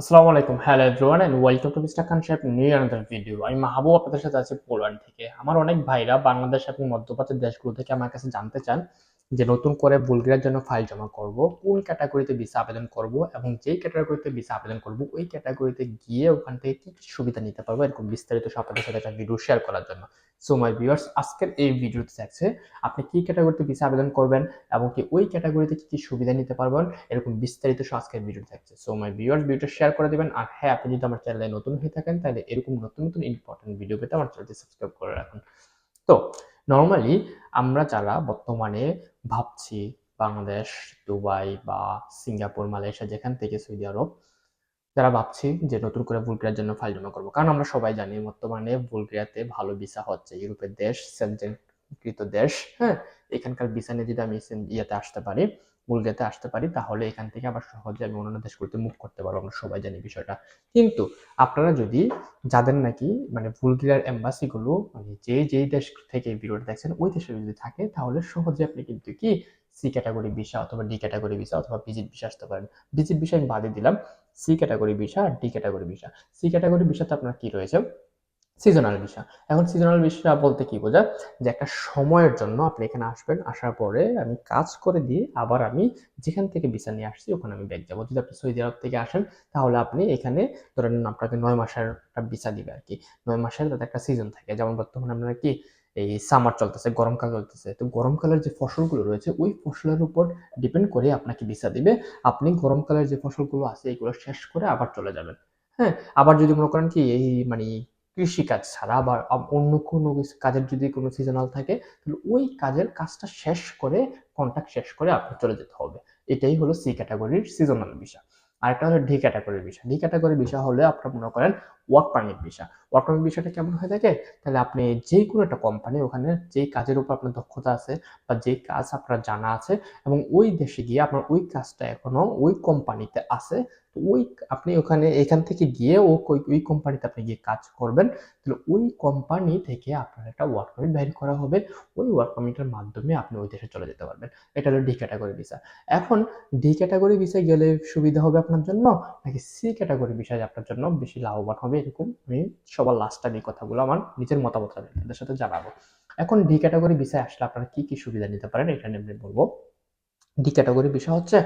আসসালামু আলাইকুম। Hello everyone and welcome to mister Khan সাহেব নিউ আনাদার ভিডিও আমি মাহবুব আপনাদের সাথে আছি পোল্যান্ড থেকে। আমার অনেক ভাইরা বাংলাদেশ এবং মধ্যপ্রাচ্যের দেশগুলো থেকে আমার কাছে জানতে চান যে নতুন করে বুলগেরিয়ার জন্য ফাইল জমা করব, কোন ক্যাটাগরিতে ভিসা আবেদন করব এবং যেই ক্যাটাগরিতে ভিসা আবেদন করব, ওই ক্যাটাগরিতে গিয়ে ওখান থেকে কি কি সুবিধা নিতে পারব এরকম বিস্তারিত সাথে একটা ভিডিও শেয়ার করার জন্য। সো মাই ভিউয়ার্স আজকের এই ভিডিওতে থাকছে, আপনি কি ক্যাটাগরিতে ভিসা আবেদন করবেন এবং কি ওই ক্যাটাগরিতে কি কি সুবিধা নিতে পারবেন এরকম বিস্তারিত আজকের ভিডিও থাকছে। সো মাই ভিউয়ার্স ভিডিওটা শেয়ার করে দেবেন আর হ্যাঁ আপনি যদি আমার চ্যানেলে নতুন হয়ে থাকেন, তাহলে এরকম নতুন নতুন ইম্পর্টেন্ট ভিডিও পেতে আমার চ্যানেলটি সাবস্ক্রাইব করে রাখুন। তো নর্মালি আমরা যারা বর্তমানে ভাবছি বাংলাদেশ, দুবাই বা সিঙ্গাপুর, মালয়েশিয়া, যেখান থেকে সৌদি আরব, যারা ভাবছি যে নতুন করে বুলগেরিয়ার জন্য ফাইল জমা করব। কারণ আমরা সবাই জানি বর্তমানে বুলগেরিয়াতে ভালো ভিসা হচ্ছে। ইউরোপের দেশ সেনজেনকৃত দেশ হ্যাঁ? এখানকার ভিসা যদি আমি ইয়েতে আসতে পারি বুলগেরিয়াতে আসতে পারি, তাহলে এখান থেকে আবার সহজে আমি অন্যান্য দেশগুলোতে মুভ করতে পারব, আমরা সবাই জানি বিষয়টা। কিন্তু আপনারা যদি যাদের নাকি মানে বুলগেরিয়ার এম্বাসিগুলো মানে যে যেই দেশ থেকে ভিডিওটা দেখছেন, ওই দেশে যদি থাকে, তাহলে সহজে আপনি কিন্তু কি সি ক্যাটাগরি ভিসা অথবা ডি ক্যাটাগরি ভিসা অথবা ভিজিট ভিসা আসতে পারেন। ভিজিট ভিসা আমি বাদে দিলাম সি ক্যাটাগরি ভিসা আর D category visa C category ভিসাতে আপনার কি রয়েছে? সিজনাল ভিসা এখন সিজনাল ভিসা বলতে কি বোঝায়? যে একটা সময়ের জন্য আপনি এখানে আসবেন, আসার পরে আমি কাজ করে দিয়ে আবার আমি যেখান থেকে ভিসা নিয়ে আসছি, ওখানে আমি ব্যাক যাব। যদি আপনি সৌদি আরব থেকে আসেন, তাহলে আপনি এখানে ধরেন আপনাকে নয় মাসের একটা ভিসা দিবে আর কি নয় মাসের তাতে একটা সিজন থাকে। যেমন বর্তমানে আমরা কি এই সামার চলতেছে, গরমকাল চলতেছে। তো গরমকালের যে ফসলগুলো রয়েছে, ওই ফসলের উপর ডিপেন্ড করে আপনাকে ভিসা দিবে। আপনি গরমকালের যে ফসলগুলো আছে, এগুলো শেষ করে আবার চলে যাবেন। হ্যাঁ? আবার যদি মনে করেন কি এই মানে কৃষিকাজ ছাড়া বা অন্য কোনো কাজের যদি কোনো সিজনাল থাকে, তাহলে ওই কাজের কাজটা শেষ করে কন্ট্রাক্ট শেষ করে আপনি চলে যেতে হবে। এটাই হলো সি ক্যাটাগরির সিজনাল ভিসা আরেকটা হলো ডি ক্যাটাগরির ভিসা ডি ক্যাটাগরির ভিসা হলে আপনার মনে করেন work permit visa work permit ভিসাটা কেমন হয়ে থাকে? তাহলে আপনি যে কোনো একটা কোম্পানি ওখানে যেই কাজের উপর আপনার দক্ষতা আছে বা যেই কাজ আপনার জানা আছে, এবং ওই দেশে গিয়ে আপনার ওই কাজটা এখনও ওই কোম্পানিতে আছে ওই আপনি ওখানে, এখান থেকে গিয়ে ও ওই- ওই কোম্পানিতে আপনি গিয়ে কাজ করবেন, তাহলে ওই কোম্পানি থেকে আপনার একটা ওয়ার্ক পারমিট বের করা হবে। ওই ওয়ার্ক পারমিটের মাধ্যমে আপনি ওই দেশে চলে যেতে পারবেন। এটা হলো ডি ক্যাটাগরি ভিসা এখন ডি ক্যাটাগরি ভিসায় গেলে সুবিধা হবে আপনার জন্য, নাকি সি ক্যাটাগরি ভিসায় আপনার জন্য বেশি লাভবান হবে? এরকম আমি সবার লাস্ট এই কথাগুলো আমার নিজের মতামত আপনাদের সাথে জানাব। এখন ডি ক্যাটাগরি ভিসায় আসলে আপনারা কি কি সুবিধা নিতে পারেন, এটা নিয়ে আমি বলব। ডি ক্যাটাগরি বিষয় হচ্ছে,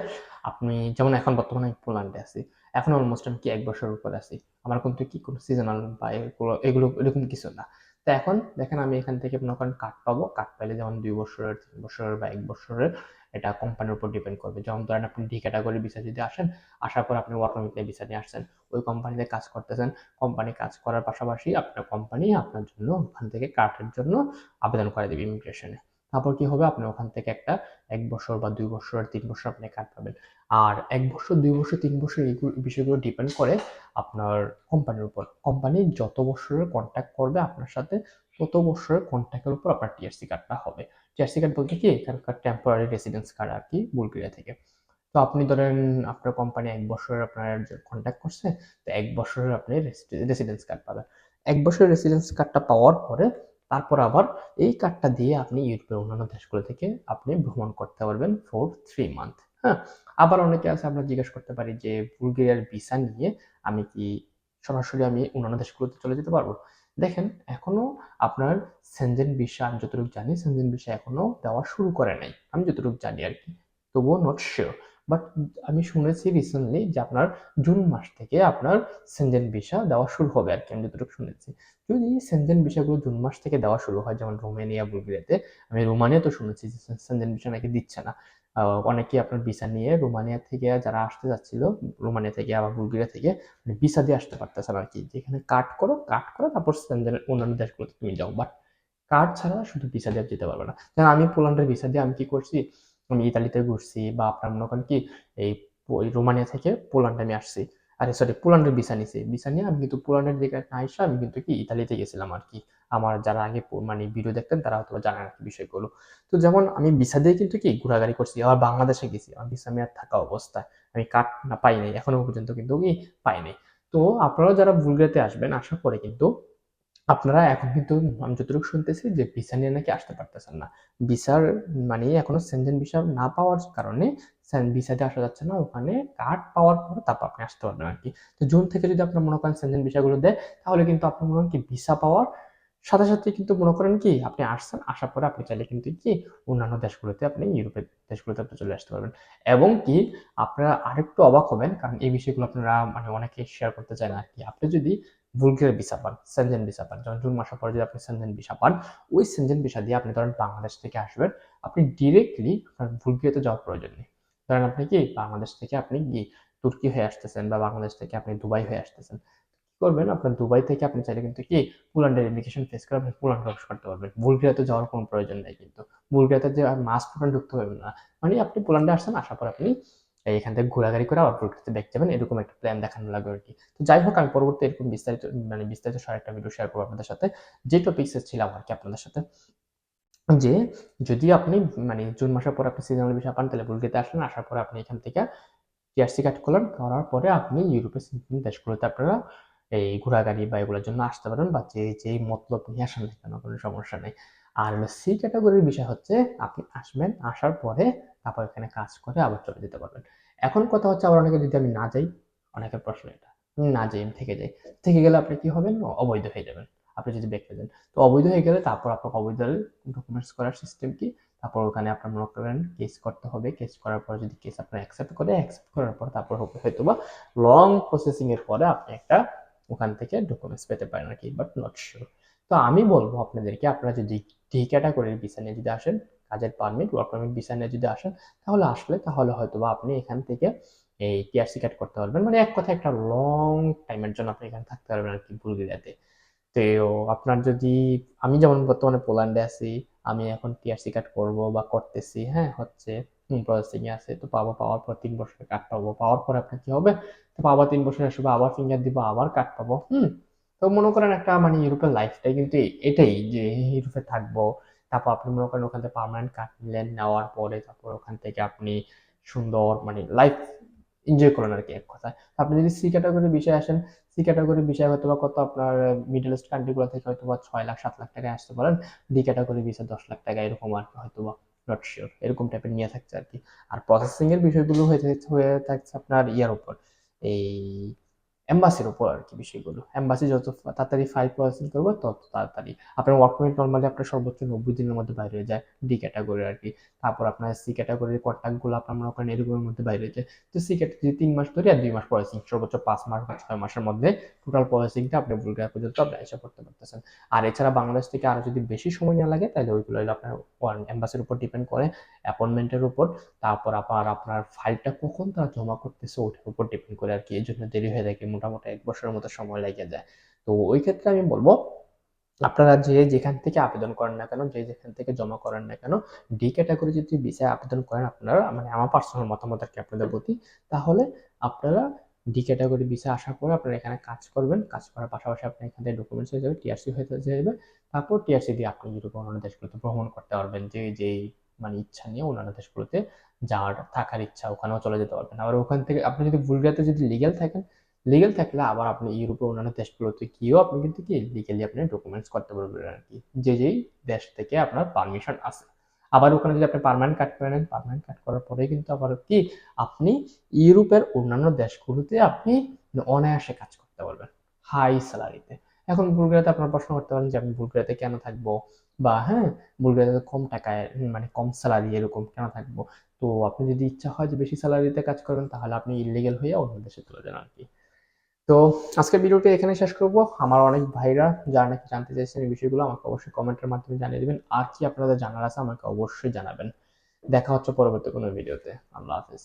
আপনি যেমন এখন বর্তমানে আমি পোল্যান্ডে আছি, এখন অলমোস্ট আমি কি এক বছর উপরে আছি, আমার কিন্তু কি কোনো সিজনাল বা এগুলো এগুলো এরকম কিছু না। তো এখন দেখেন আমি এখান থেকে মনে করেন কার্ড পাবো কার্ড পাইলে যেমন দুই বছরের, তিন বছরের বা এক বছরের এটা কোম্পানির উপর ডিপেন্ড করবে। যেমন ধরেন আপনি ডি ক্যাটাগরি ভিসা যদি আসেন, আসার পর আপনি ওয়ার্ক পারমিট নিয়ে নিয়ে আসছেন, ওই কোম্পানিতে কাজ করতেছেন কোম্পানি কাজ করার পাশাপাশি আপনার কোম্পানি আপনার জন্য ওখান থেকে কার্ডের জন্য আবেদন করে দেবে ইমিগ্রেশনে তারপর কি হবে? আপনি ওখান থেকে একটা এক বছর বা দুই বছর আর তিন বছর আপনি কার্ড পাবেন। আর এক বছর, দুই বছর, তিন বছর এই বিষয়গুলো ডিপেন্ড করে আপনার কোম্পানির উপর। কোম্পানি যত বছরের কন্ট্যাক্ট করবে আপনার সাথে, তত বছরের কন্ট্যাক্টের উপর আপনার টিআরসি কার্ডটা হবে। টিআরসি কার্ড বলতে কি? এখানকার টেম্পোরারি রেসিডেন্স কার্ড আর কি, বুলগেরিয়া থেকে। তো আপনি ধরেন আপনার কোম্পানি এক বছরের আপনার কন্ট্যাক্ট করছে, তো এক বছরের আপনি রেসিডেন্স কার্ড পাবেন। এক বছরের রেসিডেন্স কার্ডটা পাওয়ার পরে তারপর আবার এই কার্ডটা দিয়ে আপনি ইউরোপের অন্যান্য দেশগুলো থেকে আপনি ভ্রমণ করতে পারবেন ফর থ্রি মান্থ হ্যাঁ? আবার অনেকে আছে আমরা জিজ্ঞেস করতে পারি যে বুলগেরিয়ার ভিসা নিয়ে আমি কি সরাসরি আমি অন্যান্য দেশগুলোতে চলে যেতে পারব? দেখেন, এখনও আপনার সেনজেন ভিসা আমি যতটুকু জানি সেনজেন ভিসা এখনও দেওয়া শুরু করে নাই। আমি যতটুকু জানি আর কি, তবুও নট শিওর বাট আমি শুনেছি রিসেন্টলি যে আপনার জুন মাস থেকে আপনার সেনজেন ভিসা দেওয়া শুরু হবে আর কি আমি যতটুকু শুনেছি। যদি সেনজেন ভিসাগুলো জুন মাস থেকে দেওয়া শুরু হয় যেমন রোমানিয়া বুলগেরিয়াতে আমি রোমানিয়া তো শুনেছি যে সেনজেন ভিসা নাকি দিচ্ছে না। আহ, অনেকেই আপনার ভিসা নিয়ে রোমানিয়া থেকে যারা আসতে যাচ্ছিল রোমানিয়া থেকে আবার বুলগেরিয়া থেকে মানে ভিসা দিয়ে আসতে পারতেছে আর কি। যেখানে কাট করো কাট করো তারপর সেনজেন অন্যান্য দেশগুলোতে তুমি যাও। বাট কার্ড ছাড়া শুধু ভিসা দিয়ে যেতে পারবে না। যেমন আমি পোল্যান্ডের ভিসা দিয়ে আমি কি করছি? আমি ইতালিতে ঘুরছি বা আপনার মনে করেন কি, এই রোমানিয়া থেকে পোল্যান্ডে আমি আসছি। আরে সরি পোল্যান্ডের ভিসা নিছি। ভিসা নিয়ে আমি কিন্তু পোল্যান্ডের দিকে না এসে আমি কিন্তু কি ইতালিতে গেছিলাম আর কি। আমার যারা আগে মানে ভিডিও দেখতেন তারা হয়তো জানেন আর কি বিষয়গুলো। তো যেমন আমি ভিসা দিয়ে কিন্তু কি ঘোরাঘুরি করছি, আবার বাংলাদেশে গেছি। আমার ভিসা মেয়াদ থাকা অবস্থায় আমি কার্ড না পাই নাই, এখনও পর্যন্ত কিন্তু কি পাই নাই। তো আপনারা যারা বুলগেরিয়াতে আসবেন আসার পরে কিন্তু আপনারা এখন কিন্তু আমি যতটুকু শুনতেছি যে ভিসা নিয়ে নাকি আসতে পারতেছেন না। ভিসার মানে এখনও সেনজেন ভিসা না পাওয়ার কারণে ভিসাতে আসা যাচ্ছে না। ওখানে কার্ড পাওয়ার পর তারপর আপনি আসতে পারবেন আর কি তো জুন থেকে যদি আপনার মনে করেন সেনজেন ভিসাগুলো দেয়, তাহলে কিন্তু আপনার মনে হয় কি ভিসা পাওয়ার সাথে সাথে কিন্তু মনে করেন কি, আপনি আসছেন, আসার পরে আপনি চাইলে কিন্তু কি, অন্যান্য দেশগুলোতে আপনি ইউরোপের দেশগুলোতে আপনি চলে আসতে পারবেন। এবং কি, আপনারা আরেকটু অবাক হবেন, কারণ এই বিষয়গুলো আপনারা মানে অনেকে শেয়ার করতে চান আর কি আপনি যদি বুলগেরিয়ার ভিসা পান সেনজেন ভিসা পান যখন জুন মাসের পরে যদি আপনি সেনজেন ভিসা পান, ওই সেনজেন ভিসা দিয়ে আপনি ধরেন বাংলাদেশ থেকে আসবেন, আপনি ডিরেক্টলি আপনার বুলগেরিয়াতে যাওয়ার প্রয়োজন নেই। ধরেন আপনি কি, বাংলাদেশ থেকে আপনি কি, তুর্কি হয়ে আসতেছেন বা বাংলাদেশ থেকে আপনি দুবাই হয়ে আসতেছেন। করবেন, আপনার দুবাই থেকে আপনি চাইলে কিন্তু কি পোল্যান্ডের ইমিগ্রেশন ফেস করে আপনি পোল্যান্ড প্রবেশ করতে পারবেন। বুলগেরিয়াতে যাওয়ার কোনো প্রয়োজন নেই কিন্তু। বুলগেরিয়াতে যে মাস পোল্যান্ড ঢুকতে পারবেন না। মানে আপনি পোল্যান্ডে আসছেন, আসার পর আপনি এখান থেকে ঘোরাঘুরি করে আবার বুলগেরিয়াতে ব্যাক যাবেন, এরকম একটা প্ল্যান দেখানো লাগবে আর কি। তো যাই হোক, আমি পরবর্তী এরকম বিস্তারিত মানে বিস্তারিত সার একটা ভিডিও শেয়ার করব আপনাদের সাথে। যে টপিক্সে ছিলাম আর কি আপনাদের সাথে, যে যদি আপনি মানে জুন মাসের পর আপনি সিজনাল ভিসা পান, তাহলে বুলগেরিয়াতে আসলেন, আসার পরে আপনি এখান থেকে টিআরসি কাট করলেন করার পরে আপনি ইউরোপের দেশগুলোতে আপনারা এই ঘোরাগাড়ি বা এগুলোর জন্য আসতে পারেন বা যে যেই মতলব নিয়ে আসেন না কেন, কোনো সমস্যা নেই। আর সি ক্যাটাগরির বিষয় হচ্ছে, আপনি আসবেন, আসার পরে তারপর এখানে কাজ করে আবার চলে যেতে পারবেন। এখন কথা হচ্ছে আবার অনেকে যদি আমি না যাই, অনেকের প্রশ্ন এটা না যাই, আমি থেকে যাই। থেকে গেলে আপনি কি হবেন? অবৈধ হয়ে যাবেন। আপনি যদি ব্যাক যান। তো অবৈধ হয়ে গেলে তারপর আপনার অবৈধ ডকুমেন্টস করার সিস্টেম কি? তারপর ওখানে আপনার মনে করেন কেস করতে হবে। কেস করার পর যদি কেস আপনার অ্যাকসেপ্ট করে অ্যাকসেপ্ট করার পর তারপর হবে হয়তো বা লং প্রসেসিং এর পরে আপনি একটা ওখান থেকে ডকুমেন্টস পেতে পারেন আর কি বাট নট শিওর তো আমি বলব আপনাদেরকে, আপনারা যদি ডি ক্যাটাগরির ভিসা নিয়ে যদি আসেন, কাজের পারমিট ওয়ার্ক পারমিট ভিসা নিয়ে যদি আসেন, তাহলে আসলে তাহলে হয়তো বা আপনি এখান থেকে এই টিআরসি কাট করতে পারবেন। মানে এক কথা একটা লং টাইমের জন্য আপনি এখানে থাকতে পারবেন আর কি বুলগেরিয়াতে। তো আপনার যদি, আমি যেমন বর্তমানে পোল্যান্ডে আছি, আমি এখন টিআরসি কার্ড করব বা করতেছি হ্যাঁ হচ্ছে আছে, তো পাবো পাওয়ার পর তিন কার্ড পাবো। পাওয়ার পর আপনার কি হবে? তো আবার তিন বছর আসবে, আবার ফিঙ্গার দিব, আবার কার্ড পাবো। হুম? তো মনে করেন একটা মানে ইউরোপের কিন্তু এটাই যে ইউরোপে থাকব, তারপর আপনি মনে করেন ওখান থেকে পার্মানেন্ট কার্ড নিলেন, নেওয়ার পরে তারপর ওখান থেকে আপনি সুন্দর মানে লাইফ এনজয় করেন আর কি এক কথায়। আপনি যদি সি ক্যাটাগরির বিষয়ে আসেন সি ক্যাটাগরির বিষয় হয়তো বা কত আপনার মিডল ইস্ট কান্ট্রিগুলো থেকে হয়তো বা ছয় লাখ, সাত লাখ টাকায় আসতে পারেন। ডি ক্যাটাগরি বিষয় দশ লাখ টাকা, এরকম আর কি হয়তো বা নট শিওর এরকম টাইপের নিয়ে থাকছে আর কি। আর প্রসেসিং এর বিষয়গুলো হয়ে হয়ে থাকছে আপনার ইয়ার উপর। এই এম্বাসির উপর আর কি বিষয়গুলো। এম্বাসি যত তাড়াতাড়ি ফাইল প্রসেসিং করব, তত তাড়াতাড়ি। আপনার ওয়ার্ক পারমিট নর্মালি আপনার সর্বোচ্চ নব্বই দিনের মধ্যে বাইরে হয়ে যায় ডি ক্যাটাগরি আর কি। তারপর আপনার সি ক্যাটাগরির কন্ট্যাক্টগুলো আপনার মনে করেন এরকমের মধ্যে বাইরে হয়ে যায়। তো সি ক্যাটাগরি তিন মাস ধরে আর দুই মাস প্রসেসিং সর্বোচ্চ পাঁচ মাস বা ছয় মাসের মধ্যে টোটাল প্রসেসিংটা আপনি বুলগারিয়া পর্যন্ত আপনি এসে করতে পারতেছেন। আর এছাড়া বাংলাদেশ থেকে আরও যদি বেশি সময় না লাগে, তাহলে ওইগুলো আপনার এম্বাসির উপর ডিপেন্ড করে অ্যাপয়েন্টমেন্টের উপর। তারপর আবার আপনার ফাইলটা কখন তারা জমা করতেছে ওইটার উপর ডিপেন্ড করে আর কি। এই জন্য দেরি হয়ে থাকে। মোটামুটি এক বছরের মতো সময় লেগে যায়। তো ওই ক্ষেত্রে আমি বলব, আপনারা যে যেখান থেকে আবেদন করেন না কেন, যে যেখান থেকে জমা করেন না কেন ডি ক্যাটাগরি যদি ভিসায় আবেদন করেন আপনারা মানে আমার পার্সোনাল মতামত আর কি আপনাদের প্রতি, তাহলে আপনারা ডি ক্যাটাগরি ভিসা আসার পরে আপনারা এখানে কাজ করবেন। কাজ করার পাশাপাশি আপনি এখান থেকে ডকুমেন্টস হয়ে যাবে টিআরসি হয়ে যাবে তারপর টিআরসি দিয়ে আপনি ইউরোপ অন্যান্য দেশগুলোতে ভ্রমণ করতে পারবেন, যে যেই মানে ইচ্ছা নিয়ে অন্যান্য দেশগুলোতে যাওয়ার থাকার ইচ্ছা, ওখানেও চলে যেতে পারবেন। আবার ওখান থেকে আপনি যদি বুলগারিয়াতে যদি লিগেল থাকেন লিগেল থাকলে আবার আপনি ইউরোপের অন্যান্য দেশগুলোতে গিয়েও আপনি কিন্তু কি লিগেলি আপনি ডকুমেন্টস করতে পারবেন আর কি। যে যেই দেশ থেকে আপনার পারমিশন আছে। আবার ওখানে যদি আপনি পারমানেন্ট কাট করে নেন পারমানেন্ট কাট করার পরে কিন্তু আবার কি, আপনি ইউরোপের অন্যান্য দেশগুলোতে আপনি অনায়াসে কাজ করতে পারবেন হাই স্যালারিতে এখন বুলগেরিয়াতে আপনার প্রশ্ন করতে পারেন যে, আমি বুলগেরিয়াতে কেন থাকব? বা হ্যাঁ বুলগেরিয়াতে কম টাকায় মানে কম স্যালারি এরকম কেন থাকব? তো আপনি যদি ইচ্ছা হয় যে বেশি স্যালারিতে কাজ করবেন তাহলে আপনি ইলিগেল হয়ে অন্য দেশে চলে যান আর কি। তো আজকের ভিডিওটি এখানে শেষ করব। আমার অনেক ভাইরা যারা নাকি জানতে চাইছেন এই বিষয়গুলো, আমাকে অবশ্যই কমেন্টের মাধ্যমে জানিয়ে দেবেন। আর কি আপনাদের জানার আছে আমাকে অবশ্যই জানাবেন। দেখা হচ্ছে পরবর্তী কোনো ভিডিওতে। আল্লাহ হাফিজ।